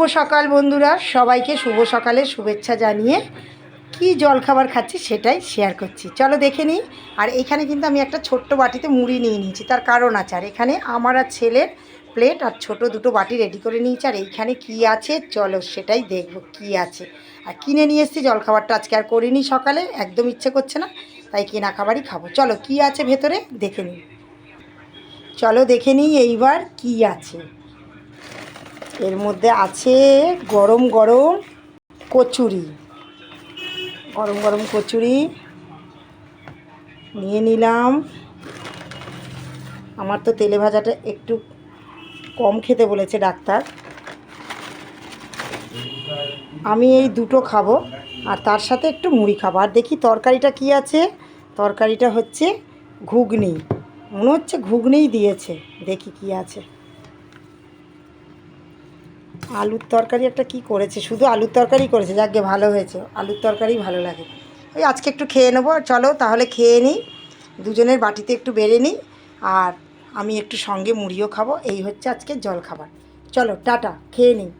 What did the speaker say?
শুভ সকাল বন্ধুরা। সবাইকে শুভ সকালের শুভেচ্ছা জানিয়ে কি জলখাবার খাচ্ছি সেটাই শেয়ার করছি। চলো দেখে নিই। আর এখানে কিন্তু আমি একটা ছোট্ট বাটিতে মুড়ি নিয়ে নিয়েছি, তার কারণ আছে। আর এখানে আমার আর ছেলের প্লেট আর ছোট দুটো বাটি রেডি করে নিয়েছি। আর এইখানে কি আছে, চলো সেটাই দেখব কি আছে। আর কিনে নিয়ে এসেছি, জলখাবারটা আজকে আর করিনি সকালে, একদম ইচ্ছে করছে না, তাই কেনা খাবারই খাব। চলো কি আছে ভেতরে, দেখে নিই। চলো দেখে নিই এইবার কি আছে। এর মধ্যে আছে গরম গরম কচুরি। গরম গরম কচুরি নিয়ে নিলাম। আমার তো তেলে ভাজাটা একটু কম খেতে বলেছে ডাক্তার। আমি এই দুটো খাব আর তার সাথে একটু মুড়ি খাব। আর দেখি তরকারিটা কি আছে? তরকারিটা হচ্ছে ঘুগনি। মনে হচ্ছে ঘুগনিই দিয়েছে। দেখি কি আছে। আলুর তরকারি একটা কি করেছে? শুধু আলুর তরকারি করেছে, যাকে ভালো হয়েছে। আলুর তরকারি ভালো লাগে। ওই আজকে একটু খেয়ে নেব চলো তাহলে খেয়ে নিই। দুজনের বাটিতে একটু বেড়ে নিই, আর আমি একটু সঙ্গে মুড়িও খাব। এই হচ্ছে আজকে জল খাবার চলো, টাটা, খেয়ে নিই।